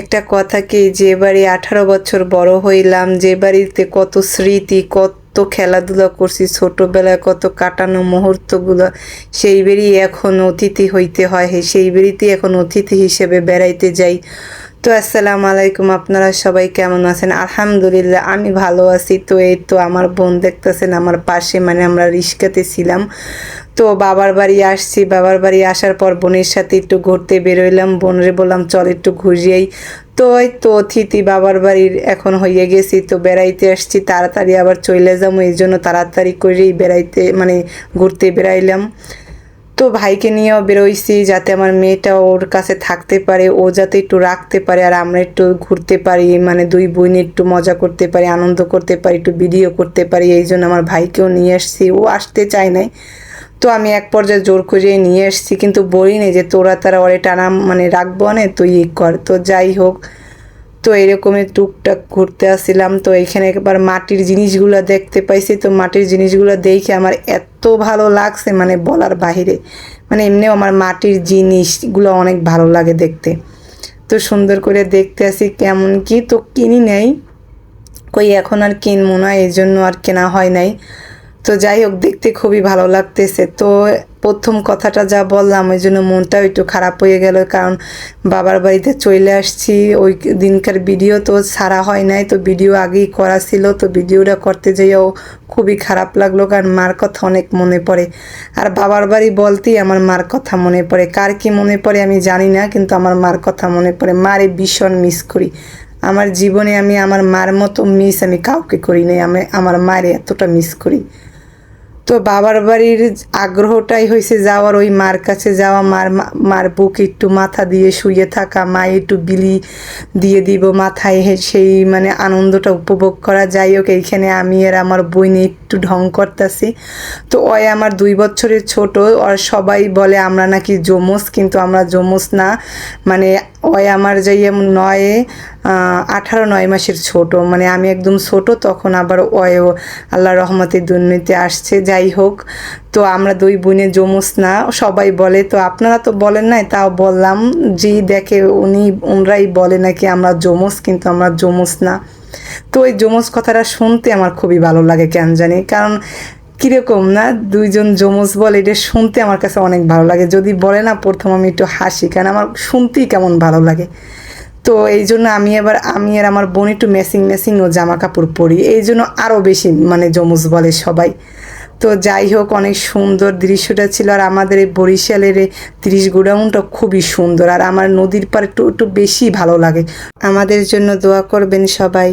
একটা কথা কি, যে বাড়ি আঠারো বছর বড় হইলাম, যে বাড়িতে কত স্মৃতি, কত খেলাধুলা করছি, ছোটবেলায় কত কাটানো মুহূর্তগুলো, সেই বাড়ি এখন অতিথি হইতে হয় সেই বাড়িতে এখন অতিথি হিসেবে বেড়াইতে যাই। তো আসসালামু আলাইকুম, আপনারা সবাই কেমন আছেন? আলহামদুলিল্লাহ, আমি ভালো আছি। তো এই তো আমার বোন দেখতেছেন, আমার পাশে মানে আমরা রিস্কাতে ছিলাম। তো বাবার বাড়ি আসছি। বাবার বাড়ি আসার পর বোনের সাথে একটু ঘুরতে বেরোইলাম। বোনরে বললাম, চল একটু ঘুরিয়েই তো ওই তো অতিথি বাবার বাড়ির এখন হয়ে গেছি। তো বেড়াইতে আসছি। তাড়াতাড়ি আবার চলে যাব এই জন্য তাড়াতাড়ি করেই বেড়াইতে মানে ঘুরতে বেড়াইলাম। তো ভাইকে নিয়েও বেরোইছি যাতে আমার মেয়েটা ওর কাছে থাকতে পারে, ও যাতে একটু রাখতে পারে আর আমরা একটু ঘুরতে পারি মানে দুই বোন একটু মজা করতে পারি, আনন্দ করতে পারি, একটু ভিডিও করতে পারি। এই জন্য আমার ভাইকেও নিয়ে আসছি। ও আসতে চায় নাই। তো আমি এক পর্যায়ে জোর করে নিয়ে এসেছি, কিন্তু বলি নেই যে তোরা তারা ওরে টানা মানে রাখব না, তুই ই কর। তো যাই হোক, তো এরকমই টুকটাক ঘুরতে আসছিলাম। তো এখানে একবার মাটির জিনিসগুলো দেখতে পাইছি, তো মাটির জিনিসগুলো দেখে আমার এত ভালো লাগছে মানে বলার বাহিরে। মানে এমনিও আমার মাটির জিনিসগুলো অনেক ভালো লাগে দেখতে। তো সুন্দর করে দেখতে আসি কেমন কি, তো কিনি নেই। কই এখন আর কিনবো না, এই জন্য আর কেনা হয় নাই। তো যাই হোক, দেখতে খুবই ভালো লাগতেছে। তো প্রথম কথাটা যা বললাম, ওই জন্য মনটাও একটু খারাপ হয়ে গেল, কারণ বাবার বাড়িতে চলে আসছি। ওই দিনকার ভিডিও তো সারা হয় নাই, তো ভিডিও আগেই করা ছিল, তো ভিডিওটা করতে যেয়েও খুবই খারাপ লাগল, কারণ মার কথা অনেক মনে পড়ে। আর বাবার বাড়ি বলতেই আমার মার কথা মনে পড়ে। কার কি মনে পড়ে আমি জানি না, কিন্তু আমার মার কথা মনে পড়ে। মারে ভীষণ মিস করি। আমার জীবনে আমি আমার মার মতো মিস আমি কাউকে করি নাই, আমি আমার মায়ের এতটা মিস করি। তো বাবার বাড়ির আগ্রহটাই হয়েছে যাওয়ার, ওই মার কাছে যাওয়া, মার মার বুক একটু মাথা দিয়ে শুয়ে থাকা, মা একটু বিলি দিয়ে দিব মাথায় সেই মানে আনন্দটা উপভোগ করা। যাই হোক, এইখানে আমি আর আমার বইনে একটু ঢং করতেছি। তো ওই আমার দুই বছরের ছোট আর সবাই বলে আমরা নাকি জমস কিন্তু আমরা জমস না। মানে ওই আমার যাই নয়ে আঠারো নয় মাসের ছোট। মানে আমি একদম ছোট, তখন আবার ওয়ও আল্লাহ রহমতের দুর্নীতি আসছে, যাই হোক। তো আমরা দুই বোনে জমুস না, সবাই বলে। তো আপনারা তো বলেন নাই, তাও বললাম যে দেখে উনি ওনরাই বলে নাকি আমরা জমুস, কিন্তু আমরা জমুস না। তো ওই জমুস কথাটা শুনতে আমার খুবই ভালো লাগে, কেন জানি? কারণ কীরকম না? দুইজন জমজ বল এটা শুনতে আমার কাছে অনেক ভালো লাগে। যদি বলে না, প্রথম আমি একটু হাসি, কারণ আমার শুনতেই কেমন ভালো লাগে। তো এই জন্য আমি এবার, আমি আর আমার বোন একটু মেসিং মেসিং ও জামা কাপড় পরি। এই জন্য আরও বেশি মানে জমজ বলে সবাই। তো যাই হোক, অনেক সুন্দর দৃশ্যটা ছিল। আর আমাদের এই বরিশালের এই তিরিশ গোডাউনটা খুবই সুন্দর। আর আমার নদীর পার একটু একটু বেশি ভালো লাগে। আমাদের জন্য দোয়া করবেন সবাই।